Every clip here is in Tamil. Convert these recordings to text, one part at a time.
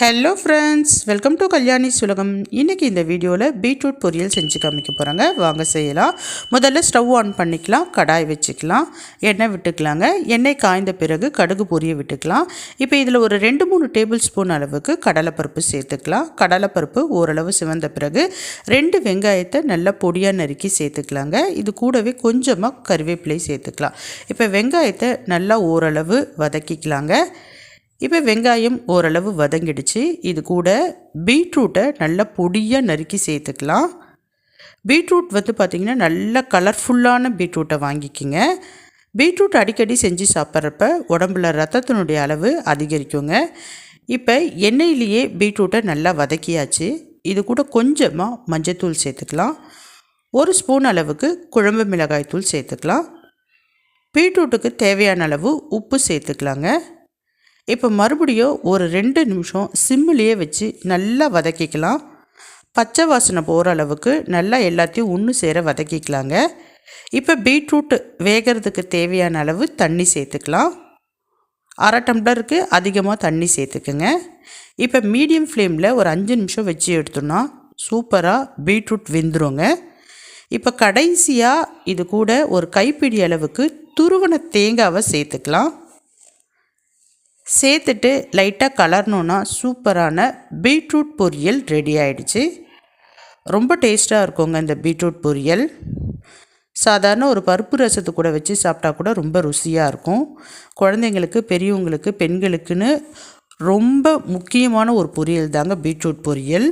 Hello friends welcome to Kalyani சுலகம் இன்றைக்கி இந்த வீடியோவில் பீட்ரூட் பொரியல் செஞ்சு காமிக்க போகிறாங்க வாங்க செய்யலாம். முதல்ல ஸ்டவ் ஆன் பண்ணிக்கலாம். கடாய் வச்சுக்கலாம். எண்ணெய் விட்டுக்கலாங்க. எண்ணெய் காய்ந்த பிறகு கடுகு பொரிய விட்டுக்கலாம். இப்போ இதில் ஒரு ரெண்டு மூணு டேபிள் ஸ்பூன் அளவுக்கு கடலைப்பருப்பு சேர்த்துக்கலாம். கடலைப்பருப்பு ஓரளவு சிவந்த பிறகு ரெண்டு வெங்காயத்தை நல்லா பொடியாக நறுக்கி சேர்த்துக்கலாங்க. இது கூடவே கொஞ்சமாக கருவேப்பிலை சேர்த்துக்கலாம். இப்போ வெங்காயத்தை நல்லா ஓரளவு வதக்கிக்கலாங்க. இப்போ வெங்காயம் ஓரளவு வதங்கிடுச்சு. இது கூட பீட்ரூட்டை நல்லா பொடியாக நறுக்கி சேர்த்துக்கலாம். பீட்ரூட் வந்து பார்த்திங்கன்னா நல்ல கலர்ஃபுல்லான பீட்ரூட்டை வாங்கிக்கிங்க. பீட்ரூட் அடிக்கடி செஞ்சு சாப்பிட்றப்ப உடம்புல ரத்தத்தினுடைய அளவு அதிகரிக்குங்க. இப்போ எண்ணெயிலேயே பீட்ரூட்டை நல்லா வதக்கியாச்சு. இது கூட கொஞ்சமாக மஞ்சத்தூள் சேர்த்துக்கலாம். ஒரு ஸ்பூன் அளவுக்கு குழம்பு மிளகாய் தூள் சேர்த்துக்கலாம். பீட்ரூட்டுக்கு தேவையான அளவு உப்பு சேர்த்துக்கலாங்க. இப்போ மறுபடியும் ஒரு ரெண்டு நிமிஷம் சிம்மிலேயே வச்சு நல்லா வதக்கிக்கலாம். பச்சை வாசனை போகிற அளவுக்கு நல்லா எல்லாத்தையும் ஒன்று சேர வதக்கிக்கலாங்க. இப்போ பீட்ரூட் வேகிறதுக்கு தேவையான அளவு தண்ணி சேர்த்துக்கலாம். அரை டம்ளருக்கு அதிகமாக தண்ணி சேர்த்துக்குங்க. இப்போ மீடியம் ஃப்ளேமில் ஒரு அஞ்சு நிமிஷம் வச்சு எடுத்தோம்னா சூப்பராக பீட்ரூட் வெந்துருங்க. இப்போ கடைசியாக இது கூட ஒரு கைப்பிடி அளவுக்கு துருவன தேங்காவை சேர்த்துக்கலாம். சேர்த்துட்டு லைட்டாக கலர்னோன்னா சூப்பரான பீட்ரூட் பொரியல் ரெடி ஆகிடுச்சு ரொம்ப டேஸ்ட்டாக இருக்குங்க இந்த பீட்ரூட் பொரியல். சாதாரண ஒரு பருப்பு ரசத்து கூட வச்சு சாப்பிட்டா கூட ரொம்ப ருசியாக இருக்கும். குழந்தைங்களுக்கு பெரியவங்களுக்கு பெண்களுக்குன்னு ரொம்ப முக்கியமான ஒரு பொரியல் தாங்க பீட்ரூட் பொரியல்.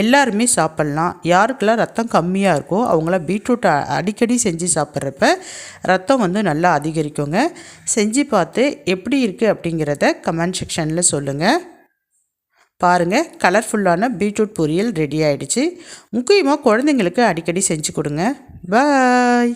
எல்லாருமே சாப்பிட்லாம். யாருக்கெல்லாம் ரத்தம் கம்மியாக இருக்கோ அவங்களாம் பீட்ரூட் அடிக்கடி செஞ்சு சாப்பிட்றப்ப ரத்தம் வந்து நல்லா அதிகரிக்குங்க. செஞ்சு பார்த்து எப்படி இருக்குது அப்படிங்கிறத கமெண்ட் செக்ஷனில் சொல்லுங்கள் பாருங்கள் கலர்ஃபுல்லான பீட்ரூட் பொரியல் ரெடி ஆகிடுச்சு முக்கியமாக குழந்தைங்களுக்கு அடிக்கடி செஞ்சு கொடுங்க. பாய்